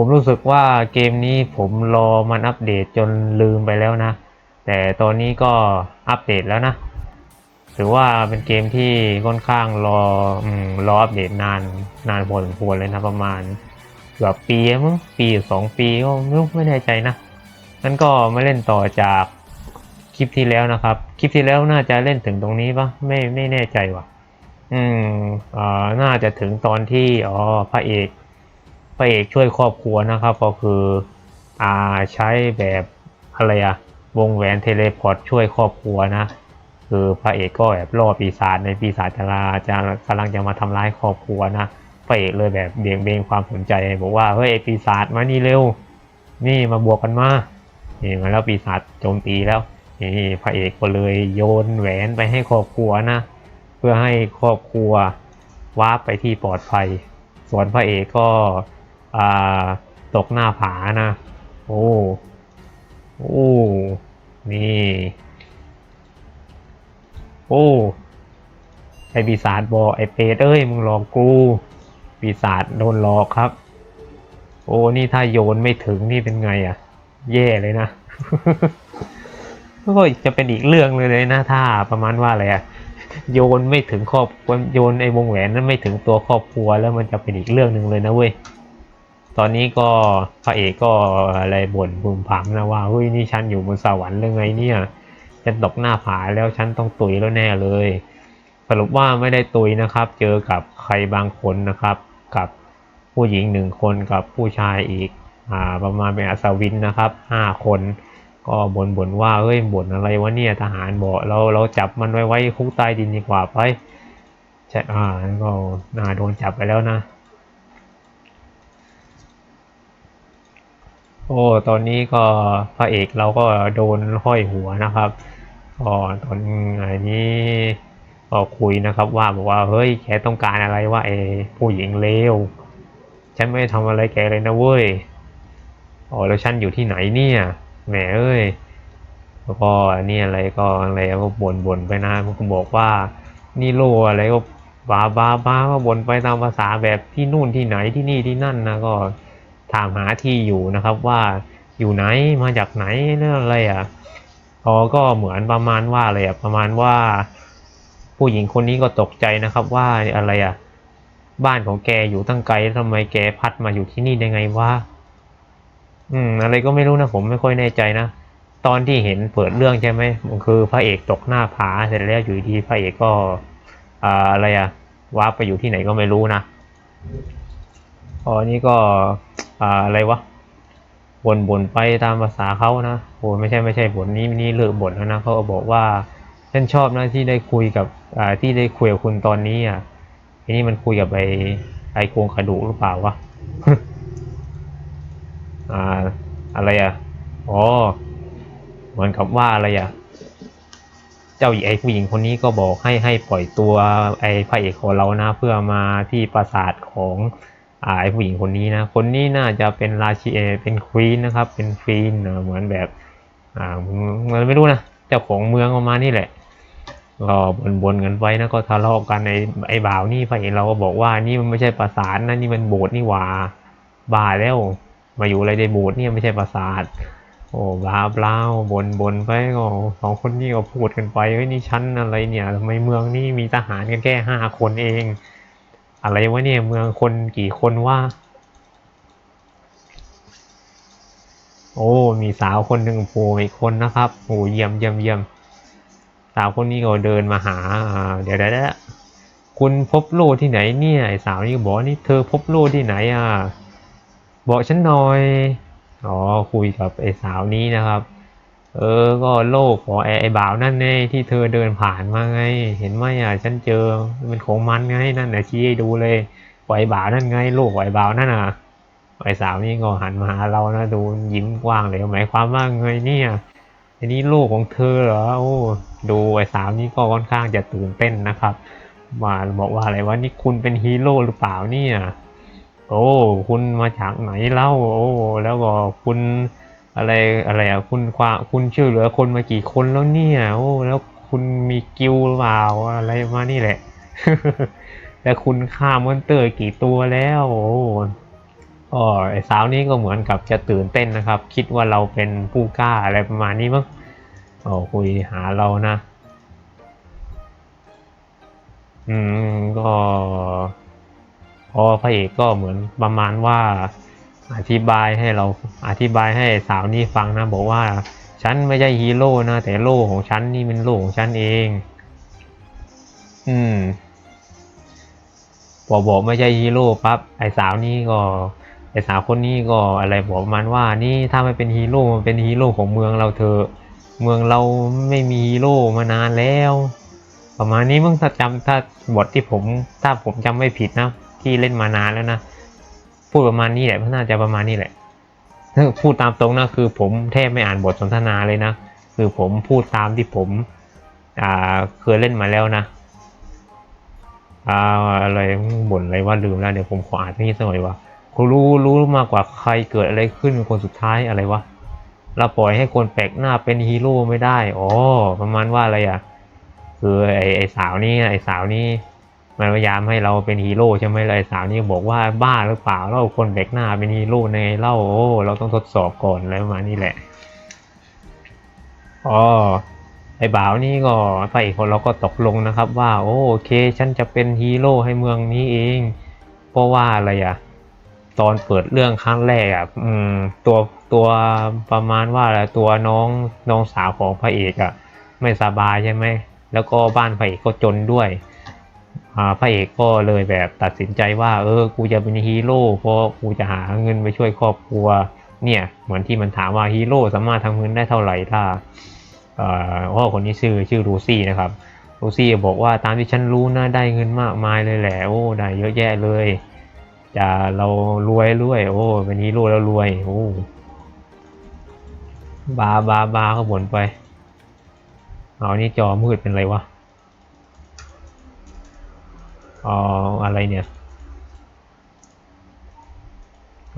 ผมรู้สึกว่าเกมนี้ผมรอมันอัปเดตจนลืมไปแล้วนะ แต่ตอนนี้ก็อัปเดตแล้วนะ ถือว่าเป็นเกมที่ค่อนข้างรออรออัปเดตนานนานพอสมควรเลยนะประมาณเกือบปีมั้งปีสองปีก็ไม่ไม่แน่ใจนะงั้นก็มาเล่นต่อจากคลิปที่แล้วนะครับ คลิปที่แล้วน่าจะเล่นถึงตรงนี้ปะไม่ไม่แน่ใจว่ะ อืมอ่าน่าจะถึงตอนที่อ๋อพระเอก พระเอกช่วยครอบครัวนะครับ ก็คืออ่าใช้แบบอะไรอะวงแหวนเทเลพอร์ตช่วยครอบครัวนะ คือพระเอกก็แบบล่อปีศาจในปีศาจจะลาจะกำลังจะมาทำร้ายครอบครัวนะพระเอกเลยแบบเบี่ยงเบนความสนใจบอกว่าเฮ้ยไอ้ปีศาจมานี่เร็ว นี่มาบวกกันมานี่มาแล้วปีศาจโจมตีแล้วนี่พระเอกก็เลยโยนแหวนไปให้ครอบครัวนะ เพื่อให้ครอบครัววาร์ปไปที่ปลอดภัย ส่วนพระเอกก็ อ่าตกหน้าผานะ โอ้โอ้นี่ โอ้ไอปีศาจบอกไอเปรตเอ้ยมึงหลอกกูปีศาจโดนหลอกครับ โอ้นี่ถ้าโยนไม่ถึงนี่เป็นไงอะ่ะ แย่เลยนะก็จะเป็นอีกเรื่องเลยเลยนะถ้าประมาณว่าอะไรอะโยนไม่ถึงครอบโยนไอ้วงแหวนนั้นไม่ถึงตัวครอบครัวแล้วมันจะเป็นอีกเรื่องหนึ่งเลยนะเว้ย ตอนนี้ก็พระเอกก็อะไรบ่นพึมพำนะว่าเฮ้ยนี่ฉันอยู่บนสวรรค์หรือไงเนี่ยฉันตกหน้าผาแล้วฉันต้องตุยแล้วแน่เลย สรุปว่าไม่ได้ตุยนะครับ เจอกับใครบางคนนะครับ กับผู้หญิงหนึ่งคนกับผู้ชายอีกอ่าประมาณเป็นอัศวินนะครับห้าคนก็บ่นบ่นว่าเฮ้ยบ่นอะไรวะเนี่ยทหารบอกเราเราจับมันไว้ไว้คุกใต้ดินดีกว่าไปใช่อ่าก็น่าโดนจับไปแล้วนะ โอ้ตอนนี้ก็พระเอกเราก็โดนห้อยหัวนะครับก็ตอนนี้ก็คุยนะครับว่าบอกว่าเฮ้ยแกต้องการอะไรวะไอ้ผู้หญิงเลวฉันไม่ได้ทำอะไรแกเลยนะเว้ยอ๋อแล้วฉันอยู่ที่ไหนเนี่ยแหมเอ้ยแล้วก็นนี้อะไรก็อะไรก็บ่นบ่นไปนะมันก็บอกว่านี่โลอะไรก็บ้าบ้าบ้าก็บ่นไปตามภาษาแบบที่นู่นที่ไหนที่นี่ที่นั่นนะก็ ถามหาที่อยู่นะครับว่าอยู่ไหนมาจากไหนเรื่องอะไรอะเขาก็เหมือนประมาณว่าอะไรอะประมาณว่า ผู้หญิงคนนี้ก็ตกใจนะครับว่าอะไรอะบ้านของแกอยู่ตั้งไกลทำไมแกพัดมาอยู่ที่นี่ได้ไงวะอืม อะไรก็ไม่รู้นะผมไม่ค่อยแน่ใจนะตอนที่เห็นเปิดเรื่องใช่ไหมมันคือพระเอกตกหน้าผาเสร็จแล้วอยู่ดีพระเอกก็อ่าอะไรอะว้าไปอยู่ที่ไหนก็ไม่รู้นะอ๋อนี่ก็ อ่าอะไรวะบ่นบ่นไปตามภาษาเขานะโอ้ไม่ใช่ไม่ใช่บ่นนี้นี่เลิกบ่นแล้วนะเขาบอกว่าฉันชอบนะที่ได้คุยกับอ่าที่ได้คุยกับคุณตอนนี้อะทีนี้มันคุยกับไอ้ไอ้โครงกระดูกหรือเปล่าวะอ่าอะไรอะอ๋อเหมือนกับว่าอะไรอะเจ้าหญิงไอ้ผู้หญิงคนนี้ก็บอกให้ให้ปล่อยตัวไอ้พระเอกของเรานะ เพื่อมาที่ปราสาทของ อ่าไอผู้หญิงคนนี้นะ คนนี้น่าจะเป็นราชิเอเป็นควีนนะครับ เป็นควีนเหมือนแบบอ่ามันไม่รู้นะ เจ้าของเมืองประมาณนี้แหละก็บนๆกันไปนะก็ทะเลาะกันไอไอบ่าวนี่พระเอกเราก็บอกว่านี่มันไม่ใช่ปราสาทนะนี่มันโบสถ์นี่หว่าบ้าแล้ว มาอยู่อะไรในโบสถ์เนี่ยไม่ใช่ปราสาทโอ้บลาบลาบนบนไปก็สองคนนี้ก็พูดกันไปเฮ้ยนี่ชั้นอะไรเนี่ยทำไมเมืองนี่มีทหารกันแค่ห้าคนเอง อะไรวะเนี่ยเมืองคนกี่คนว่าโอ้ มีสาวคนหนึ่งโผล่อีกคนนะครับโอ้เยี่ยมเยี่ยมเยี่ยมสาวคนนี้ก็เดินมาหา เดี๋ยวเดี๋ยวเดี๋ยวคุณพบโลที่ไหนเนี่ยสาวนี่บอกนี่เธอพบโลที่ไหนอะ บอกฉันหน่อย อ๋อ คุยกับไอ้สาวนี้นะครับ เออ ก็โลกของไอไอบ่าวนั่นไงที่เธอเดินผ่านมาไง เห็นไหมอะฉันเจอเป็นของมันไงนั่นน่ะชี้ให้ดูเลยปล่อยบ่าวนั่นไงโลกปล่อยบ่าวนั่นน่ะไอสาวนี่ก็หันมาหาเรานะดูยิ้มกว้างเลยหมายความว่าไงเนี่ยอันนี้โลกของเธอเหรอโอ้ดูไอสาวนี่ก็ค่อนข้างจะตื่นเต้นนะครับมาบอกว่าอะไรว่านี่คุณเป็นฮีโร่หรือเปล่าเนี่ยโอ้คุณมาจากไหนเล่าโอ้แล้วก็คุณ อะไรอะไรอะคุณความคุณช่วยเหลือคนมากี่คนแล้วเนี่ยโอ้แล้วคุณมีกิลเปล่าอะไรมานี่แหละแล้วคุณฆ่ามอนเตอร์กี่ตัวแล้วโอ้อ๋อไอสาวนี้ก็เหมือนกับจะตื่นเต้นนะครับ คิดว่าเราเป็นผู้กล้าอะไรประมาณนี้มั้งโอ๋อคุยหาเรานะ อืมก็พอพระเอกก็เหมือนประมาณว่า อธิบายให้เราอธิบายให้สาวนี่ฟังนะ บอกว่าฉันไม่ใช่ฮีโร่นะ แต่โล่ของฉันนี่เป็นโล่ของฉันเอง อืมพอกบอกไม่ใช่ฮีโร่ปั๊บไอ้สาวนี่ก็ไอ้สาวคนนี้ก็อะไรบอกมันว่านี่ถ้าไม่เป็นฮีโร่มันเป็นฮีโร่ของเมืองเราเถอะเมืองเราไม่มีฮีโร่มานานแล้ว ประมาณนี้มึงถ้าจำถ้าบทที่ผม ถ้าผมจำไม่ผิดนะ ที่เล่นมานานแล้วนะ พูดประมาณนี้แหละน่าจะประมาณนี้แหละพูดตามตรงนะคือ ผมแทบไม่อ่านบทสนทนาเลยนะคือผมพูดตามที่ผมอ่าเคยเล่นมาแล้วนะอ่าอะไรบ่นอะไรว่าลืมแล้วเดี๋ยวผมขออ่านที่สักหน่อยวะคุณรู้รู้มากกว่าใครเกิดอะไรขึ้นเป็นคนสุดท้ายอะไรวะเราปล่อยให้คนแปลกหน้าเป็นฮีโร่ไม่ได้ อ๋อ ประมาณว่าอะไรอะ คือไอไอสาวนี่ไอสาวนี่ มันพยายามให้เราเป็นฮีโร่ใช่ไหมล่ะสาวนี่บอกว่าบ้าหรือเปล่าเราคนแปลกหน้าเป็นฮีโร่ในเล่าโอ้เราต้องทดสอบก่อนอะไรประมาณนี้แหละอ๋อไอ้บ่าวนี่ก็พระเอกของเราก็ตกลงนะครับว่าโอเคฉันจะเป็นฮีโร่ให้เมืองนี้เอง เพราะว่าอะไรอะตอนเปิดเรื่องครั้งแรกอะอืมตัวตัวประมาณว่าอะไรตัวน้องน้องสาวของพระเอกอะไม่สบายใช่ไหมแล้วก็บ้านพระเอกก็จนด้วย พระเอกก็เลยแบบตัดสินใจว่า เออ กูจะเป็นฮีโร่เพราะกูจะหาเงินไปช่วยครอบครัว เนี่ย เหมือนที่มันถามว่าฮีโร่สามารถทำเงินได้เท่าไหร่ถ้าเอ่อพ่อคนนี้ชื่อชื่อลูซี่นะครับลูซี่บอกว่าตามที่ฉันรู้นะได้เงินมากมายเลยแหละโอ้ได้เยอะแยะเลย จะเรารวยรวยโอ้เป็นฮีโร่แล้วรวยโอ้บาบาบาก็บ่นไป เอานี่จอมืดเป็นไรวะ อ๋ออะไรเนี่ย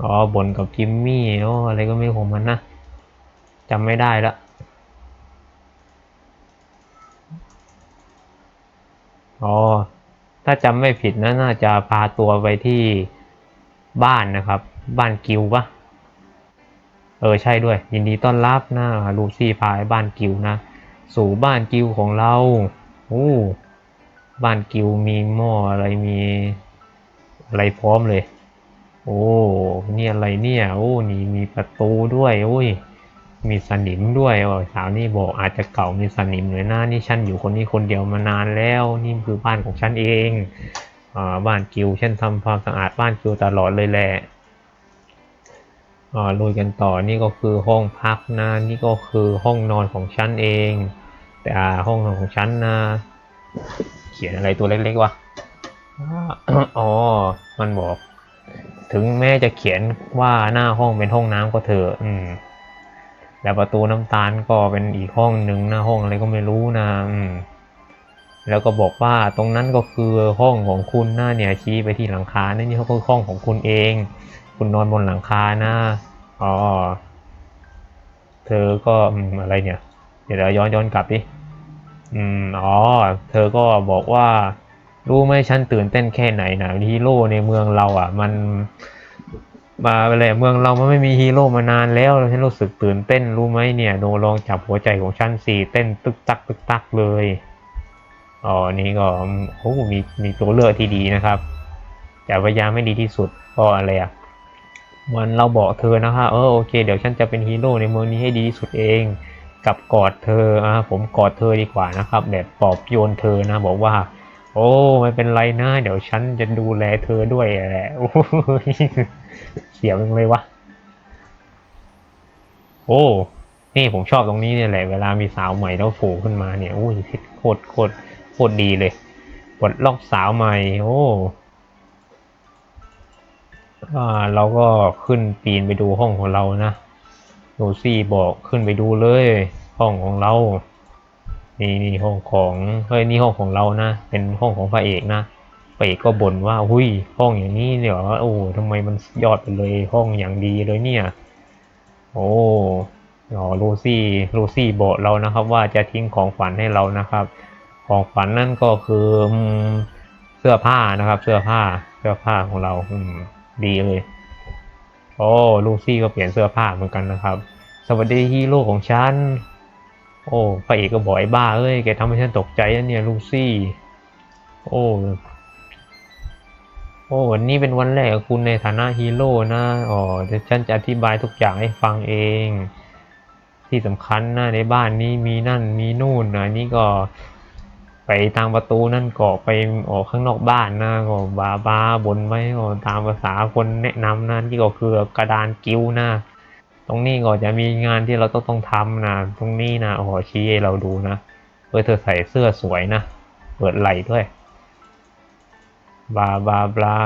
อ๋อบ่นกับจิมมี่โอ้อะไรก็ไม่รู้ของมันนะจำไม่ได้ละอ๋อ ถ้าจำไม่ผิดนะน่าจะพาตัวไปที่บ้านนะครับ บ้านกิวปะเออใช่ด้วย ยินดีต้อนรับนะลูซี่พาไปบ้านกิวนะ สู่บ้านกิวของเรา โอ้ บ้านกิวมีหม้ออะไรมีอะไรพร้อมเลย โอ้นี่อะไรเนี่ยโอ้นี่มีประตูด้วยโอ้ยมีสนิมด้วยโอ้สาวนี่บอกอาจจะเก่ามีสนิมเลยนะนี่ฉันอยู่คนนี้คนเดียวมานานแล้ว นี่คือบ้านของฉันเองอ่าบ้านกิวฉันทำความสะอาดบ้านกิวตลอดเลยแหละอ่าลุยกันต่อนี่ก็คือห้องพักนะนี่ก็คือห้องนอนของฉันเอง แต่ห้องนอนของฉันนะ ขียนอะไรตัวเล็กๆวะอ๋อ มันบอก ถึงแม้จะเขียนว่าหน้าห้องเป็นห้องน้ำก็เถอะอืมแล้วประตูน้ำตาลก็เป็นอีกห้องหนึ่งหนะห้องอะไรก็ไม่รู้นะอืมแล้วก็บอกว่าตรงนั้นก็คือห้องของคุณนะเนี่ยชี้ไปที่หลังคานี่นี่เขาคือห้องของคุณเอง คุณนอนบนหลังคานะอ๋อเธอก็อืมอะไรเนี่ย เดี๋ยวย้อนย้อนกลับดิ อืมอ๋อ เธอก็บอกว่า รู้ไหมฉันตื่นเต้นแค่ไหนนะฮีโร่ในเมืองเราอะ มันมาอะไรเมืองเรามันไม่มีฮีโร่มานานแล้วฉันรู้สึกตื่นเต้นรู้ไหมเนี่ยโนลองจับหัวใจของฉันสี่เต้นตึกตักตึกตักเลยอ๋อนี่ก็โอ้มีมีตัวเลือกที่ดีนะครับแต่พยายามไม่ดีที่สุดก็อะไรอะวันเราบอกเธอนะคะเออโอเค เดี๋ยวฉันจะเป็นฮีโร่ในเมืองนี้ให้ดีที่สุดเอง กับกอดเธออะผมกอดเธอดีกว่านะครับ แบบปลอบโยนเธอนะ บอกว่า โอ้ไม่เป็นไรนะ เดี๋ยวฉันจะดูแลเธอด้วยแหละโอ้ยเสียงเลยวะโอ้นี่ผมชอบตรงนี้เนี่ยแหละเวลามีสาวใหม่แล้วโผล่ขึ้นมาเนี่ยโอ้ยโคตรโคตรโคตรดีเลยปลดล็อกสาวใหม่โอ้อ่าเราก็ขึ้นปีนไปดูห้องของเรานะ โรซี่บอกขึ้นไปดูเลย ห้องของเรานี่นี่ห้องของเฮ้ยนี่ห้องของเรานะ เป็นห้องของพระเอกนะพระเอกก็บ่นว่าหุยห้องอย่างนี้เนี่ยเหรอโอ้ทำไมมันยอดไปเลยห้องอย่างดีเลยเนี่ย โอ้อ๋อลูซี่ลูซี่บอกเรานะครับ ว่าจะทิ้งของขวัญให้เรานะครับ ของขวัญนั่นก็คือเสื้อผ้านะครับ เสื้อผ้าเสื้อผ้าของเราอืมดีเลย โอ้ลูซี่ก็เปลี่ยนเสื้อผ้าเหมือนกันนะครับ วัสดีฮีโร่ของฉัน โอ้พระเอกก็บอกไอ้บ้าเอ้ย แกทำให้ฉันตกใจนะเนี่ยลูซี่ โอ้ โอ้ วันนี้เป็นวันแรกของคุณในฐานะฮีโร่นะ อ๋อเดี๋ยวฉันจะอธิบายทุกอย่างให้ฟังเอง ที่สำคัญนะในบ้านนี้มีนั่นมีนู่นนะนี่ก็ไปทางประตูนั่นก็ไปออกข้างนอกบ้านนะก็บาบาบนไว้ก็ตามภาษาคนแนะนำนะที่ก็คือกระดานกิ้วนะ ตรงนี้ก็จะมีงานที่เราต้องต้องทำนะตรงนี้นะโอ้โหชี้ให้เราดูนะเออเธอใส่เสื้อสวยนะเปิดไหล่ด้วยบาบาบลา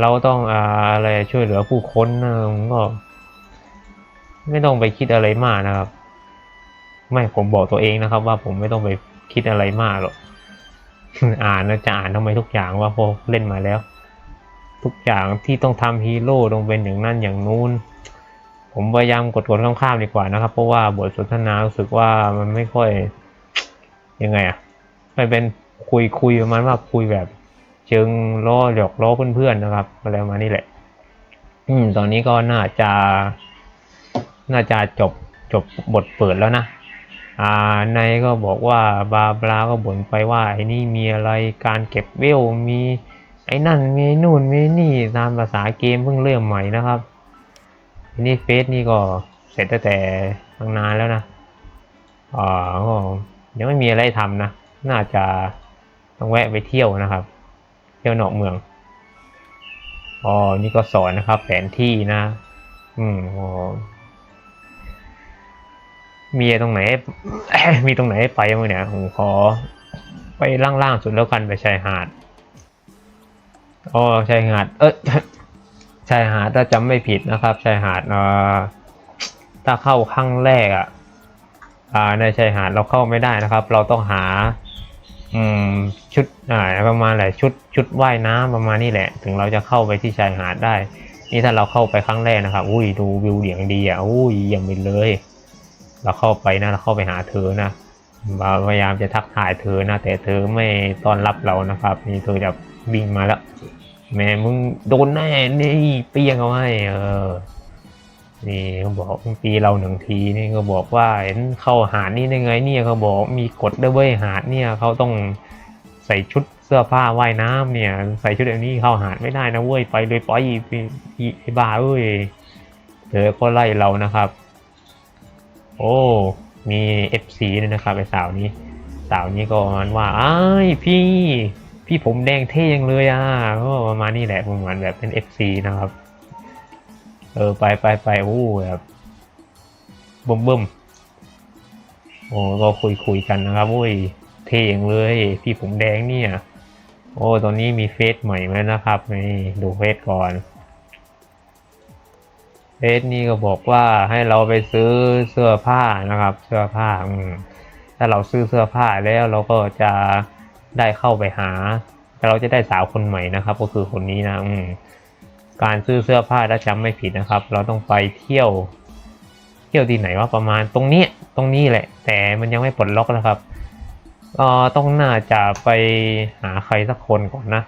เราต้องออะไรช่วยเหลือผู้คนนะผมก็ ไม่ต้องไปคิดอะไรมากนะครับ ไม่ผมบอกตัวเองนะครับ ว่าผมไม่ต้องไปคิดอะไรมากหรอกอ่านนะจะอ่านทำไมทุกอย่างว่าพอเล่นมาแล้ว ทุกอย่างที่ต้องทำฮีโร่ต้องเป็นอย่างนั้นอย่างนู้น ผมพยายามกดกดข้ามๆดีกว่านะครับ เพราะว่าบทสนทนารู้สึกว่ามันไม่ค่อยยังไงอะมันเป็นคุยคุยประมาณว่าคุยแบบ เชิงล้อหยอกล้อเพื่อนๆนะครับอะไรประมาณนี้แหละ อืม ตอนนี้ก็น่าจะ น่าจะจบจบบทเปิดแล้วนะอ่าในก็บอกว่าบาบลาก็บ่นไปว่าไอ้นี่มีอะไรการเก็บเวลมี ไอ้นั่นมีนู่นมีนี่ตามภาษาเกมเพิ่งเริ่มใหม่นะครับ อันนี่เฟสนี่ก็เสร็จตั้งแต่ตั้งนานแล้วนะอ่าก็ยังไม่มีอะไรทำนะ น่าจะต้องแวะไปเที่ยวนะครับ เที่ยวนอกเมืองอ๋อนี่ก็สอนนะครับ แผนที่นะ อืมอ๋อมีตรงไหน มีตรงไหนให้ไปมั้งเนี่ยผมขอ ไปล่างๆสุดแล้วกันไปชายหาดอ๋อชายหาด เออ ชายหาดถ้าจำไม่ผิดนะครับชายหาดเอ่อถ้าเข้าครั้งแรกอะอ่าในชายหาดเราเข้าไม่ได้นะครับ เราต้องหาชุดอ่าประมาณแหละชุดชุดว่ายน้ำประมาณนี้แหละ ถึงเราจะเข้าไปที่ชายหาดได้ นี่ถ้าเราเข้าไปครั้งแรกนะครับ อุ้ยดูวิวอย่างดีอะอุ้ยยี่ยมไปเลย เราเข้าไปนะเราเข้าไปหาเธอนะเราพยายามจะทักทายเธอนะแต่เธอไม่ต้อนรับเรานะครับ นี่เธอจะวิ่งมาแล้ว แม่มึงโดนแน่นี่เปี้ยงเอาให้เออ นี่เขาบอกตีเราหนึ่งทีนี่ก็บอกว่าเห็นเข้าหาดนี่ได้ไง เนี่ยเขาบอกมีกฎด้วยเว้ยหาดเนี่ยเขาต้องใส่ชุดเสื้อผ้าว่ายน้ำเนี่ย ใส่ชุดแบบนี้เข้าหาดไม่ได้นะเว้ยไปเลยไปไปไอ้บ้าเอ้ยเธอก็ไล่เรานะครับ โอ้มี FC ด้วยนะครับไอ้สาวนี้ สาวนี้ก็มาณว่าอ้ายพี่ พี่ผมแดงเท่ยังเลยอะก็ประมาณนี้แหละประมาณแบบเป็น FC นะครับ เออไปไปไปโอ้แบบบึ้มบึมโอ้ก็คุยคุยกันนะครับโอ้ยเท่ยังเลย พี่ผมแดงเนี่ย โอ้ตอนนี้มีเฟซใหม่แล้วนะครับนี่ดูเฟซก่อนเฟซนี่ก็บอกว่าให้เราไปซื้อเสื้อผ้านะครับ เสื้อผ้าถ้าเราซื้อเสื้อผ้าแล้วเราก็จะ ได้เข้าไปหาแต่เราจะได้สาวคนใหม่นะครับ ก็คือคนนี้นะอืการซื้อเสื้อผ้าถ้าจำไม่ผิดนะครับ เราต้องไปเที่ยว เที่ยวที่ไหนว่าประมาณตรงนี้ตรงนี้แหละ แต่มันยังไม่ปลดล็อกนะครับเอ่อต้องน่าจะไปหาใครสักคนก่อนนะ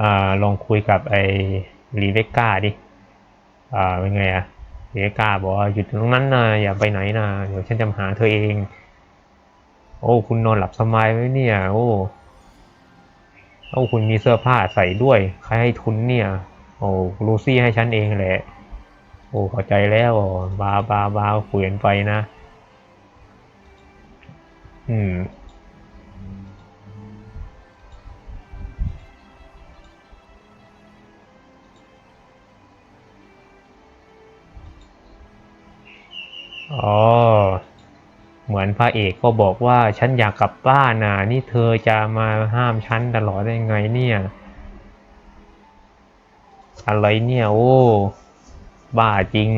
อ่าลองคุยกับไอ้รีเบคก้าดิอ่าเป็นไงอะรีเอกกาบอกว่าหยุดตรงนั้นนะอย่าไปไหนนะเดี๋ยวฉันจะหาเธอเอง โอ้คุณนอนหลับสบายไหมเนี่ย โอ้โอ้คุณมีเสื้อผ้าใส่ด้วย ใครให้ทุนเนี่ย โอ้ลูซี่ให้ฉันเองแหละ โอ้เข้าใจแล้วบาบาบาคุยกันไปนะ อืมอ๋อ เหมือนพระเอกก็บอกว่าฉันอยากกลับบ้านนะนี่เธอจะมาห้ามฉันตลอดได้ไงเนี่ย อะไรเนี่ยโอ้บ้าจริง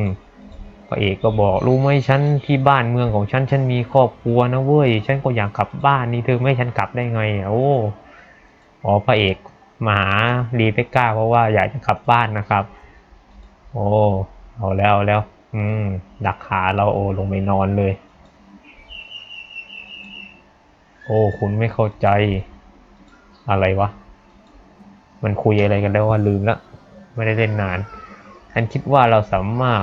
พระเอกก็บอกรู้ไหมฉันที่บ้านเมืองของฉันฉันมีครอบครัวนะเว้ยฉันก็อยากกลับบ้านนี่เธอไม่ให้ฉันกลับได้ไงอะโอ้อ๋อพระเอกมาหารีเบคก้าเพราะว่าอยากจะกลับบ้านนะครับ โอ้เอาแล้วแล้ว อืมดักขาเราโอลงไปนอนเลย โอ้คุณไม่เข้าใจอะไรวะ มันคุยอะไรกันแล้ว่าลืมละ ไม่ได้เล่นนานฉันคิดว่าเราสามารถ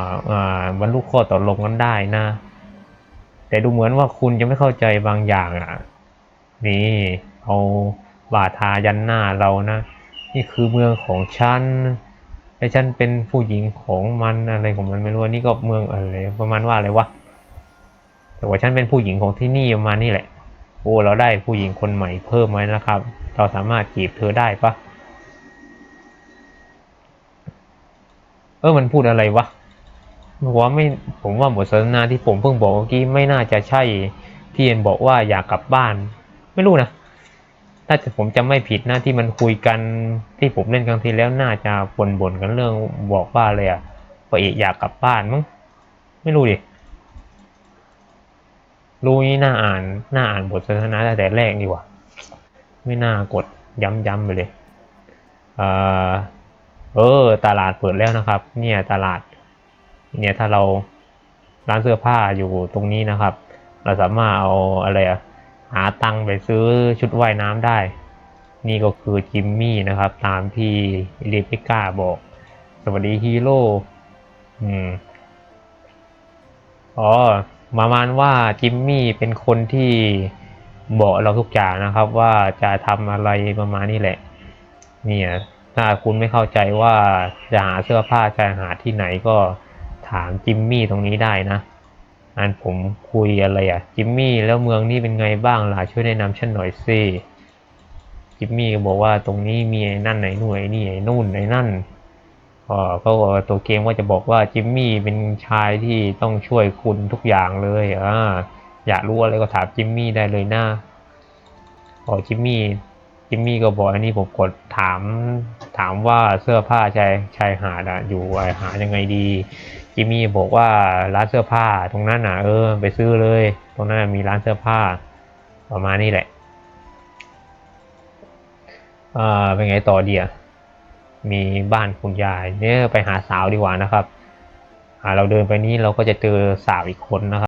บรรลุข้อตกลงกันได้นะ แต่ดูเหมือนว่าคุณจะไม่เข้าใจบางอย่างอะ นี่ เอาบาทายันหน้าเรานะ นี่คือเมืองของฉันและฉันเป็นผู้หญิงของมันอะไรของมันไม่รู้นี่ก็เมืองอะไรประมาณว่าอะไรวะแต่ว่าฉันเป็นผู้หญิงของที่นี่ประมาณนี่แหละ อ้เราได้ผู้หญิงคนใหม่เพิ่มไหมนะครับ เราสามารถจีบเธอได้ปะเออมันพูดอะไรวะผมว่าไม่ผมว่าบทสนทนาที่ผมเพิ่งบอกเมื่อกี้ไม่น่าจะใช่ที่เอ็นบอกว่าอยากกลับบ้าน ไม่รู้นะถ้าจะผมจำไม่ผิดนะที่มันคุยกันที่ผมเล่นครั้งที่แล้วน่าจะบ่นๆกันเรื่องบอกว่าเลยอะพระเอกอยากกลับบ้านมั้งไม่รู้ดิ รู้นี่น่าอ่านน่าอ่านบทสนทนาตั้งแต่แรกดีกว่า ไม่น่ากดย้ำๆไปเลยเออเออ ตลาดเปิดแล้วนะครับ เนี่ยตลาด เนี่ยถ้าเราร้านเสื้อผ้าอยู่ตรงนี้นะครับ เราสามารถเอาอะไรอะหาตังไปซื้อชุดว่ายน้ำได้ นี่ก็คือจิมมี่นะครับ ตามที่เรเบก้าบอก สวัสดีฮีโร่ อืม อ๋อ ประมาณว่าจิมมี่เป็นคนที่บอกเราทุกอย่างนะครับว่าจะทำอะไรประมาณนี้แหละ เนี่ยถ้าคุณไม่เข้าใจว่าจะหาเสื้อผ้าจะหาที่ไหนก็ถามจิมมี่ตรงนี้ได้นะอันผมคุยอะไรอะจิมมี่แล้วเมืองนี้เป็นไงบ้างล่ะช่วยแนะนำฉันหน่อยสิจิมมี่ก็บอกว่าตรงนี้มีไอ้นั่นไหนหน่วยนี่ไอ้นู่นไอ้นั่น ก็ตัวเกมก็จะบอกว่าจิมมี่เป็นชายที่ต้องช่วยคุณทุกอย่างเลยอ่าอยากรู้อะไรก็ถามจิมมี่ได้เลยนะพอจิมมี่จิมมี่ก็บอกอันนี้ผมกดถาม ถามว่าเสื้อผ้าชายชายหาดอะอยู่หายังไงดี จิมมี่บอกว่าร้านเสื้อผ้าตรงนั้นอะเออ ไปซื้อเลย ตรงนั้นมีร้านเสื้อผ้า ประมาณนี้แหละอ่าเป็นไงต่อเดีอะ มีบ้านคุณยายเนี่ยไปหาสาวดีกว่านะครับเราเดินไปนี้เราก็จะเจอสาวอีกคนนะครับ